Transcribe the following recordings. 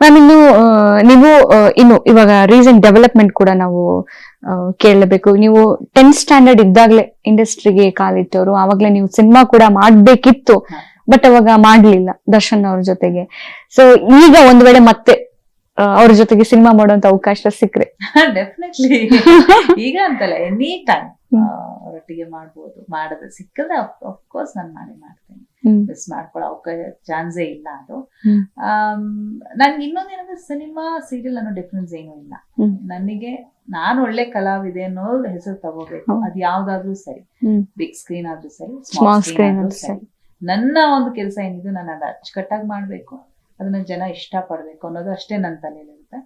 Ma'am ಇನ್ನು ನೀವು ಇನ್ನು ಇವಾಗ ರೀಸೆಂಟ್ ಡೆವಲಪ್ಮೆಂಟ್ ಕೂಡ ನಾವು ಕೇಳಬೇಕು. ನೀವು ಟೆಂತ್ ಸ್ಟ್ಯಾಂಡರ್ಡ್ ಇದ್ದಾಗ್ಲೇ ಇಂಡಸ್ಟ್ರಿಗೆ ಕಾಲಿಟ್ಟವರು ಆವಾಗಲೇ ನೀವು ಸಿನಿಮಾ ಕೂಡ ಮಾಡ್ಬೇಕಿತ್ತು ಬಟ್ ಅವಾಗ ಮಾಡ್ಲಿಲ್ಲ ದರ್ಶನ್ ಅವ್ರ ಜೊತೆಗೆ. ಸೊ ಈಗ ಒಂದ್ ವೇಳೆ ಮತ್ತೆ ಅವ್ರ ಜೊತೆಗೆ ಸಿನಿಮಾ ಮಾಡುವಂತ ಅವಕಾಶ ಸಿಕ್ಕ್ರೆ. ಡೆಫಿನೆಟ್ಲಿ ಈಗ ಅಂತಲ್ಲ ಎನಿ ಟೈಮ್ ಅವರೊಟ್ಟಿಗೆ ಮಾಡ್ಬೋದು ಮಾಡದ ಸಿಕ್ಕದ ಅಫ್ಕೋರ್ಸ್ ನಾನು ಮಾಡಿ ಮಾಡ್ತೇನೆ. ಮಿಸ್ ಮಾಡ್ಕೊಳ್ಳೋ ಅವಕಾಶ ಚಾನ್ಸೇ ಇಲ್ಲ ಅದು. ನನ್ಗೆ ಇನ್ನೊಂದೇನಂದ್ರೆ ಸಿನಿಮಾ ಸೀರಿಯಲ್ ಅನ್ನೋ ಡಿಫ್ರೆನ್ಸ್ ಏನೂ ಇಲ್ಲ. ನನಗೆ ನಾನು ಒಳ್ಳೆ ಕಲಾವಿದೆ ಅನ್ನೋ ಹೆಸರು ತಗೋಬೇಕು. ಅದ್ ಯಾವ್ದಾದ್ರೂ ಸರಿ. ಬಿಗ್ ಸ್ಕ್ರೀನ್ ಆದ್ರೂ ಸರಿ ಸ್ಮಾಲ್ ಸ್ಕ್ರೀನ್ ಆದ್ರೂ ಸರಿ. ನನ್ನ ಒಂದು ಕೆಲಸ ಏನಿದೆ ನಾನು ಅದು ಅಚ್ಚುಕಟ್ಟಾಗಿ ಮಾಡ್ಬೇಕು. ಅದನ್ನ ಜನ ಇಷ್ಟಪಡ್ಬೇಕು ಅನ್ನೋದು ಅಷ್ಟೇ ನನ್ನ ತಲೆಯಲ್ಲಿರುತ್ತೆ.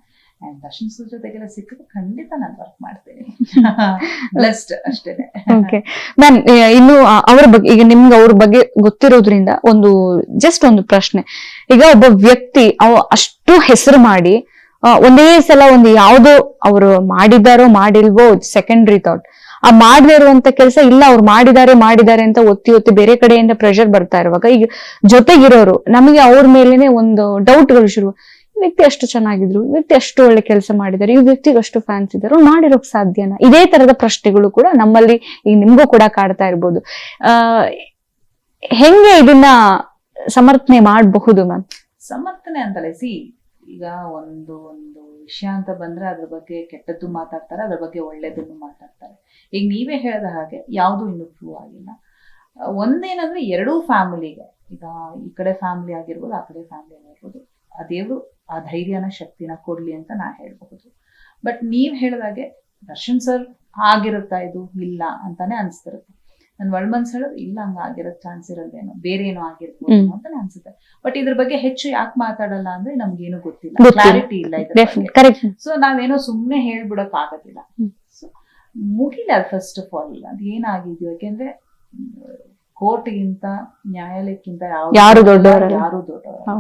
ಅಂಡ್ ದರ್ಶನ್ ಜೊತೆಗೆಲ್ಲ ಸಿಕ್ಕಿದ್ರೆ ಖಂಡಿತ ನಾನು ವರ್ಕ್ ಮಾಡ್ತೀನಿ. ಅಷ್ಟೇನೆ. ಓಕೆ ಮ್ಯಾಮ್ ಇನ್ನು ಅವರ ಬಗ್ಗೆ ಈಗ ನಿಮ್ಗೆ ಅವ್ರ ಬಗ್ಗೆ ಗೊತ್ತಿರೋದ್ರಿಂದ ಒಂದು ಜಸ್ಟ್ ಒಂದು ಪ್ರಶ್ನೆ. ಈಗ ಒಬ್ಬ ವ್ಯಕ್ತಿ ಅವ ಅಷ್ಟು ಹೆಸರು ಮಾಡಿ ಒಂದೇ ಸಲ ಒಂದು ಯಾವ್ದೋ ಅವರು ಮಾಡಿದಾರೋ ಮಾಡಿಲ್ವೋ ಸೆಕೆಂಡ್ರಿ ಥಾಟ್ ಆ ಮಾಡದೇ ಇರುವಂತ ಕೆಲಸ ಇಲ್ಲ ಅವ್ರು ಮಾಡಿದ್ದಾರೆ ಮಾಡಿದ್ದಾರೆ ಅಂತ ಒತ್ತಿ ಒತ್ತಿ ಬೇರೆ ಕಡೆಯಿಂದ ಪ್ರೆಷರ್ ಬರ್ತಾ ಇರುವಾಗ ಈಗ ಜೊತೆಗಿರೋರು ನಮಗೆ ಅವ್ರ ಮೇಲೇನೆ ಒಂದು ಡೌಟ್ಗಳು ಶುರು. ವ್ಯಕ್ತಿ ಅಷ್ಟು ಚೆನ್ನಾಗಿದ್ರು, ವ್ಯಕ್ತಿ ಅಷ್ಟು ಒಳ್ಳೆ ಕೆಲಸ ಮಾಡಿದ್ದಾರೆ, ಈ ವ್ಯಕ್ತಿಗೆ ಅಷ್ಟು ಫ್ಯಾನ್ಸ್ ಇದ್ದಾರೆ ಮಾಡಿರೋಕ್ ಸಾಧ್ಯನ? ಇದೇ ತರದ ಪ್ರಶ್ನೆಗಳು ಕೂಡ ನಮ್ಮಲ್ಲಿ ಈಗ ನಿಮ್ಗೂ ಕೂಡ ಕಾಡ್ತಾ ಇರ್ಬೋದು. ಆ, ಹೆಂಗೆ ಇದನ್ನ ಸಮರ್ಥನೆ ಮಾಡಬಹುದು ಮ್ಯಾಮ್? ಸಮರ್ಥನೆ ಅಂತಲ್ಲ ಸಿ, ಈಗ ಒಂದು ಒಂದು ವಿಷಯ ಅಂತ ಬಂದ್ರೆ ಅದ್ರ ಬಗ್ಗೆ ಕೆಟ್ಟದ್ದು ಮಾತಾಡ್ತಾರೆ, ಅದ್ರ ಬಗ್ಗೆ ಒಳ್ಳೇದನ್ನು ಮಾತಾಡ್ತಾರೆ. ಈಗ ನೀವೇ ಹೇಳಿದ ಹಾಗೆ ಯಾವುದು ಇನ್ನು ಪ್ರೂವ್ ಆಗಿಲ್ಲ. ಒಂದೇನಂದ್ರೆ ಎರಡೂ ಫ್ಯಾಮಿಲಿಗೆ ಈಗ ಈ ಕಡೆ ಫ್ಯಾಮಿಲಿ ಆಗಿರ್ಬೋದು, ಆ ಕಡೆ ಫ್ಯಾಮಿಲಿ ಆಗಿರ್ಬೋದು. ಆ ದೇವ್ರು ಆ ಧೈರ್ಯನ ಶಕ್ತಿನ ಕೊಡ್ಲಿ ಅಂತ ನಾ ಹೇಳ್ಬಹುದು ಬಟ್ ನೀವ್ ಹೇಳ್ದಾಗೆ ದರ್ಶನ್ ಸರ್ ಆಗಿರುತ್ತಾ ಇದು ಇಲ್ಲ ಅಂತಾನೆ ಅನ್ಸ್ತಿರುತ್ತೆ ನನ್ ಒಳ ಹೇಳೋದು ಇಲ್ಲ ಹಂಗ ಆಗಿರೋ ಚಾನ್ಸ್ ಇರೋದೇನೋ ಬೇರೆ ಏನೋ ಆಗಿರ್ಬೋದು. ಅಂತಾನೆ ಅನ್ಸುತ್ತೆ ಬಟ್ ಇದ್ರ ಬಗ್ಗೆ ಹೆಚ್ಚು ಯಾಕೆ ಮಾತಾಡಲ್ಲ ಅಂದ್ರೆ ನಮ್ಗೇನು ಗೊತ್ತಿಲ್ಲ ಗೊತ್ತಿಲ್ಲ. ಕ್ಲಾರಿಟಿ ಇಲ್ಲ ಇದ್ರ ಸೊ ನಾವೇನೋ ಸುಮ್ನೆ ಹೇಳ್ಬಿಡಕ್ ಆಗೋದಿಲ್ಲ. ಸೊ ಮುಗಿಲ್ಲ ಫಸ್ಟ್ ಆಫ್ ಆಲ್ ಅದು ಏನಾಗಿದ್ಯೋ ಯಾಕೆಂದ್ರೆ ಕೋರ್ಟ್ಗಿಂತ ನ್ಯಾಯಾಲಯಕ್ಕಿಂತ ಯಾರು ದೊಡ್ಡವರಲ್ಲ. ಯಾರು ದೊಡ್ಡವರು.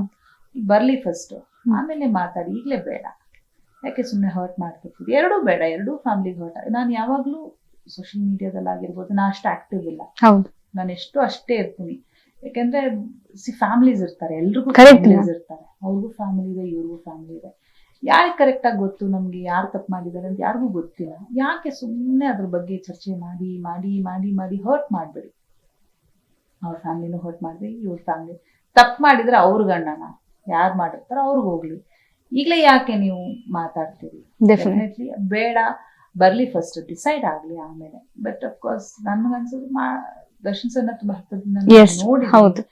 ಬರ್ಲಿ ಫಸ್ಟು ಆಮೇಲೆ ಮಾತಾಡಿ ಈಗಲೇ ಬೇಡ. ಯಾಕೆ ಸುಮ್ಮನೆ ಹರ್ಟ್ ಮಾಡ್ತಿರ್ತೀವಿ ಎರಡೂ ಬೇಡ ಎರಡೂ ಫ್ಯಾಮಿಲಿಗೆ ಹರ್ಟ್ ನಾನು ಯಾವಾಗಲೂ ಸೋಷಿಯಲ್ ಮೀಡಿಯಾದಲ್ಲಿ ಆಗಿರ್ಬೋದು ನಾನು ಅಷ್ಟು ಆಕ್ಟಿವ್ ಇಲ್ಲ. ನಾನು ಎಷ್ಟು ಅಷ್ಟೇ ಇರ್ತೀನಿ. ಯಾಕೆಂದ್ರೆ ಸಿ ಫ್ಯಾಮಿಲೀಸ್ ಇರ್ತಾರೆ ಎಲ್ರಿಗೂ ಫ್ಯಾಮಿಲೀಸ್ ಇರ್ತಾರೆ. ಅವ್ರಿಗೂ ಫ್ಯಾಮಿಲಿ ಇದೆ ಇವ್ರಿಗೂ ಫ್ಯಾಮಿಲಿ ಇದೆ. ಯಾರಿಗೆ ಕರೆಕ್ಟಾಗಿ ಗೊತ್ತು ನಮ್ಗೆ ಯಾರು ತಪ್ಪು ಮಾಡಿದ್ದಾರೆ ಅಂತ ಯಾರಿಗೂ ಗೊತ್ತಿಲ್ಲ. ಯಾಕೆ ಸುಮ್ಮನೆ ಅದ್ರ ಬಗ್ಗೆ ಚರ್ಚೆ ಮಾಡಿ ಮಾಡಿ ಮಾಡಿ ಮಾಡಿ ಹರ್ಟ್ ಮಾಡಬೇಡಿ? ಅವ್ರ ಫ್ಯಾಮಿಲಿನೂ ಹರ್ಟ್ ಮಾಡಿದೆ ಇವ್ರ ಫ್ಯಾಮಿಲಿ ತಪ್ಪು ಮಾಡಿದ್ರೆ ಅವ್ರ ಗಂಡನ. ಯಾರು ಮಾಡಿರ್ತಾರೋ ಅವ್ರಿಗೆ ಹೋಗ್ಲಿ. ಈಗಲೇ ಯಾಕೆ ನೀವು ಮಾತಾಡ್ತೀರಿ? ಡೆಫಿನೆಟ್ ಡೆಫಿನೆಟ್ಲಿ ಬೇಡ ಬರ್ಲಿ ಫಸ್ಟ್ ಡಿಸೈಡ್ ಆಗ್ಲಿ ಆಮೇಲೆ. ಬಟ್ ಅಫ್ಕೋರ್ಸ್ ನನ್ಗನ್ಸೋದು ಮಾ ದರ್ಶನ್ ಸರ್ನ ತುಂಬಾ ಹತ್ತದಿಂದ ನೋಡಿ ಹೌದು.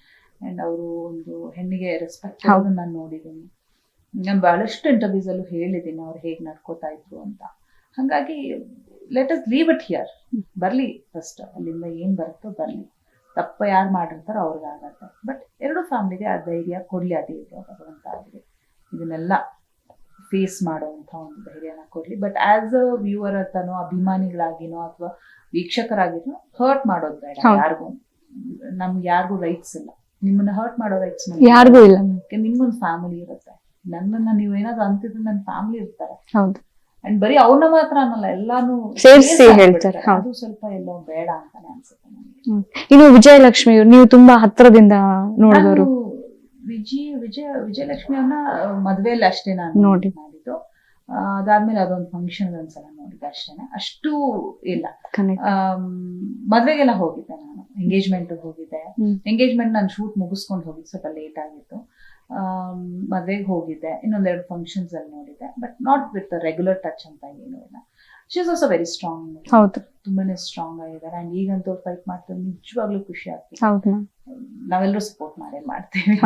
ಅಂಡ್ ಅವರು ಒಂದು ಹೆಣ್ಣಿಗೆ ರೆಸ್ಪೆಕ್ಟ್ ಹೌದು. ನಾನು ನೋಡಿದ್ದೀನಿ. ನಾನು ಬಹಳಷ್ಟು ಇಂಟರ್ವ್ಯೂಸ್ ಅಲ್ಲೂ ಹೇಳಿದ್ದೀನಿ ಅವ್ರು ಹೇಗೆ ನಡ್ಕೋತಾ ಇದ್ರು ಅಂತ. ಹಾಗಾಗಿ let us leave it here ಬರ್ಲಿ ಫಸ್ಟ್ ಅಲ್ಲಿಂದ ಏನ್ ಬರುತ್ತೋ ಬರ್ಲಿ. ತಪ್ಪ ಯಾರು ಮಾಡಿರ್ತಾರೋ ಅವ್ರಿಗಾಗತ್ತೆ ಬಟ್ ಎರಡು ಫ್ಯಾಮಿಲಿಗೆ ಆ ಧೈರ್ಯ ಕೊಡಲಿ ಆ ದೇವರು ಭಗವಂತ ಆಗಲಿ ಇದನ್ನೆಲ್ಲ ಫೇಸ್ ಮಾಡುವಂಥ ಒಂದು ಧೈರ್ಯನ ಕೊಡಲಿ. ಬಟ್ ಆಸ್ ಅ ವ್ಯೂವರ್ ಅಂತನೋ ಅಭಿಮಾನಿಗಳಾಗಿನೋ ಅಥವಾ ವೀಕ್ಷಕರಾಗಿನೋ ಹರ್ಟ್ ಮಾಡೋದು ಬೇಡ ಯಾರಿಗೂ. ನಮ್ಗೆ ಯಾರಿಗೂ ರೈಟ್ಸ್ ಇಲ್ಲ. ನಿಮ್ಮನ್ನ ಹರ್ಟ್ ಮಾಡೋ ರೈಟ್ಸ್ ಯಾರಿಗೂ ಇಲ್ಲ. ನಿಮ್ಮೊಂದು ಫ್ಯಾಮಿಲಿ ಇರುತ್ತೆ. ನನ್ನನ್ನ ನೀವು ಏನಾದ್ರು ಅಂತಿದ್ರೆ ನನ್ನ ಫ್ಯಾಮಿಲಿ ಇರ್ತಾರೆ. ಹೌದು. ಅಂಡ್ ಬರೀ ಅವ್ರನ್ನ ಮಾತ್ರ ಅನ್ನಲ್ಲ ಎಲ್ಲಾನು ಸೇರ್ಸಿ ಹೇಳ್ತಾರೆ. ಅದು ಸ್ವಲ್ಪ ಎಲ್ಲೋ ಬೇಡ ಅಂತಾನೆ ಅನ್ಸುತ್ತೆ ಇನ್ನು ವಿಜಯಲಕ್ಷ್ಮಿ ನೀವು ತುಂಬಾ ಹತ್ರದಿಂದ ನೋಡಿದವರು. ವಿಜಯ ವಿಜಯ ವಿಜಯಲಕ್ಷ್ಮಿ ಅವ್ರನ್ನ ಮದ್ವೆಯಲ್ಲಿ ಅಷ್ಟೇ ನಾನು ನೋಡಿ. ಮಾಡಿದ್ದು. ಅದಾದ್ಮೇಲೆ ಅದೊಂದು ಫಂಕ್ಷನ್ ಒಂದ್ಸಲ ನೋಡಿದ್ದೆ ಅಷ್ಟೇನೆ. ಅಷ್ಟು ಇಲ್ಲ. ಮದ್ವೆಗೆಲ್ಲ ಹೋಗಿದ್ದೆ ನಾನು. ಎಂಗೇಜ್ಮೆಂಟ್ ಹೋಗಿದ್ದೆ. ಎಂಗೇಜ್ಮೆಂಟ್ ನಾನು ಶೂಟ್ ಮುಗಿಸ್ಕೊಂಡು ಹೋಗಿ ಸ್ವಲ್ಪ ಲೇಟ್ ಆಗಿತ್ತು. ಮದುವೆಗೆ ಹೋಗಿದ್ದೆ. ಇನ್ನೊಂದೆರಡು ಫಂಕ್ಷನ್ಸ್ ಅಲ್ಲಿ ನೋಡಿದ್ದೆ. But not with regular touch ಅಂತ ಏನೂ ಇಲ್ಲ. She is also very strong ಹೌದು. ತುಂಬಾನೇ ಸ್ಟ್ರಾಂಗ್ ಆಗಿದ್ದಾರೆ. ಅಂಡ್ ಈಗಂತೂ ಫೈಟ್ ಮಾಡ್ತಾರೆ ನಿಜವಾಗ್ಲೂ ಖುಷಿ ಆಗ್ತದೆ. ನಾವೆಲ್ಲರೂ ಸಪೋರ್ಟ್ ಮಾಡೇ ಮಾಡ್ತೀವಿ.